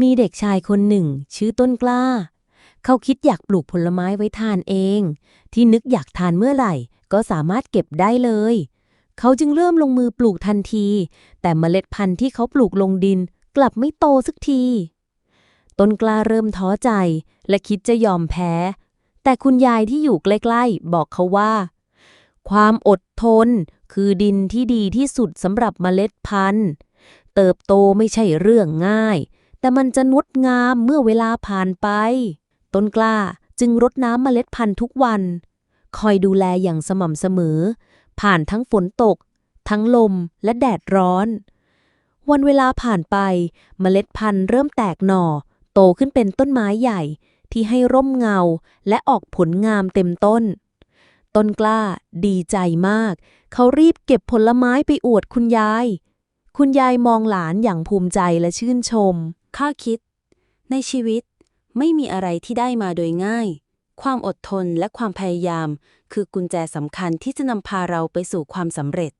มีเด็กชายคนหนึ่ง ชื่อต้นกล้า เขาคิดอยากปลูกผลไม้ไว้ทานเอง ที่นึกอยากทานเมื่อไหร่ ก็สามารถเก็บได้เลย เขาจึงเริ่มลงมือปลูกทันที แต่เมล็ดพันธุ์ที่เขาปลูกลงดินกลับไม่โตสักที ต้นกล้าเริ่มท้อใจและคิดจะยอมแพ้ แต่คุณยายที่อยู่ใกล้ๆ บอกเขาว่า ความอดทนคือดินที่ดีที่สุดสำหรับเมล็ดพันธุ์ เติบโตไม่ใช่เรื่องง่าย แต่มันจะงดงามเมื่อเวลาผ่านไป ต้นกล้าจึงรดน้ำเมล็ดพันธุ์ทุกวัน คอยดูแลอย่างสม่ำเสมอ ผ่านทั้งฝนตก ทั้งลมและแดดร้อน วันเวลาผ่านไป เมล็ดพันธุ์เริ่มแตกหน่อ โตขึ้นเป็นต้นไม้ใหญ่ที่ให้ร่มเงาและออกผลงามเต็มต้น ต้นกล้าดีใจมาก เขารีบเก็บผลไม้ไปอวดคุณยาย คุณยายมองหลานอย่างภูมิใจและชื่นชม ข้าคิด ในชีวิตไม่มีอะไรที่ได้มาโดยง่าย ความอดทนและความพยายาม คือกุญแจสำคัญที่จะนำพาเราไปสู่ความสำเร็จ